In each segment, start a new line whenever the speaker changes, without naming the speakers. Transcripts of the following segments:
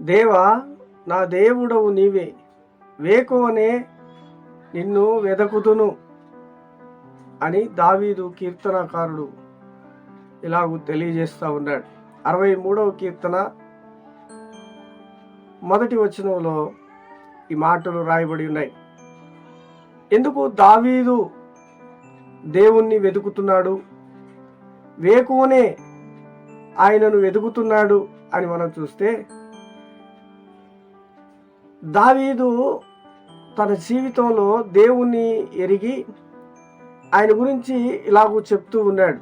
దేవా నా దేవుడవు నీవే. వేకోనే నిన్ను వెదకుదును అని దావీదు కీర్తనకారుడు ఇలాగూ తెలియజేస్తూ ఉన్నాడు. అరవై మూడవ కీర్తన మొదటి వచనంలో ఈ మాటలు రాయబడి ఉన్నాయి. ఎందుకు దావీదు దేవుణ్ణి వెతుకుతున్నాడు వేకునే ఆయనను వెతుకుతున్నాడు అని మనం చూస్తే దావీదు తన జీవితంలో దేవుణ్ణి ఎరిగి ఆయన గురించి ఇలాగూ చెప్తూ ఉన్నాడు.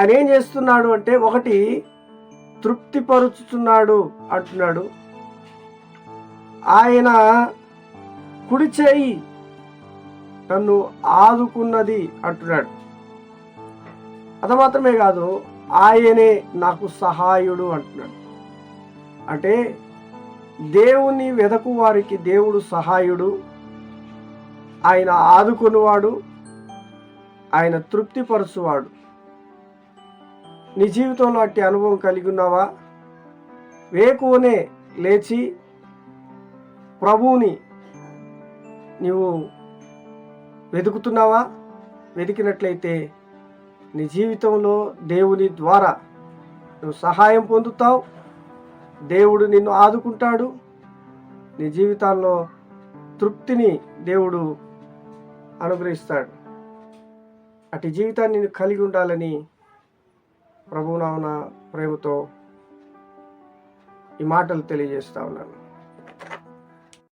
ఆయన ఏం చేస్తున్నాడు అంటే ఒకటి తృప్తిపరుచుతున్నాడు అంటున్నాడు. ఆయన కుడి చేయి నన్ను ఆదుకున్నది అంటున్నాడు. అది మాత్రమే కాదు ఆయనే నాకు సహాయుడు అంటున్నాడు. అంటే దేవుని వెదకు వారికి దేవుడు సహాయుడు. ఆయన ఆదుకునివాడు. ఆయన తృప్తిపరచువాడు. నీ జీవితంలో అట్టి అనుభవం కలిగి ఉన్నావా వేకువనే లేచి ప్రభువుని నీవు వెతుకుతున్నావా? వెతికినట్లయితే నీ జీవితంలో దేవుని ద్వారా నువ్వు సహాయం పొందుతావు. దేవుడు నిన్ను ఆదుకుంటాడు. నీ జీవితాల్లో తృప్తిని దేవుడు అనుగ్రహిస్తాడు. అటు జీవితాన్ని నేను కలిగి ఉండాలని ప్రభునామన ప్రేమతో ఈ మాటలు తెలియజేస్తా ఉన్నాను.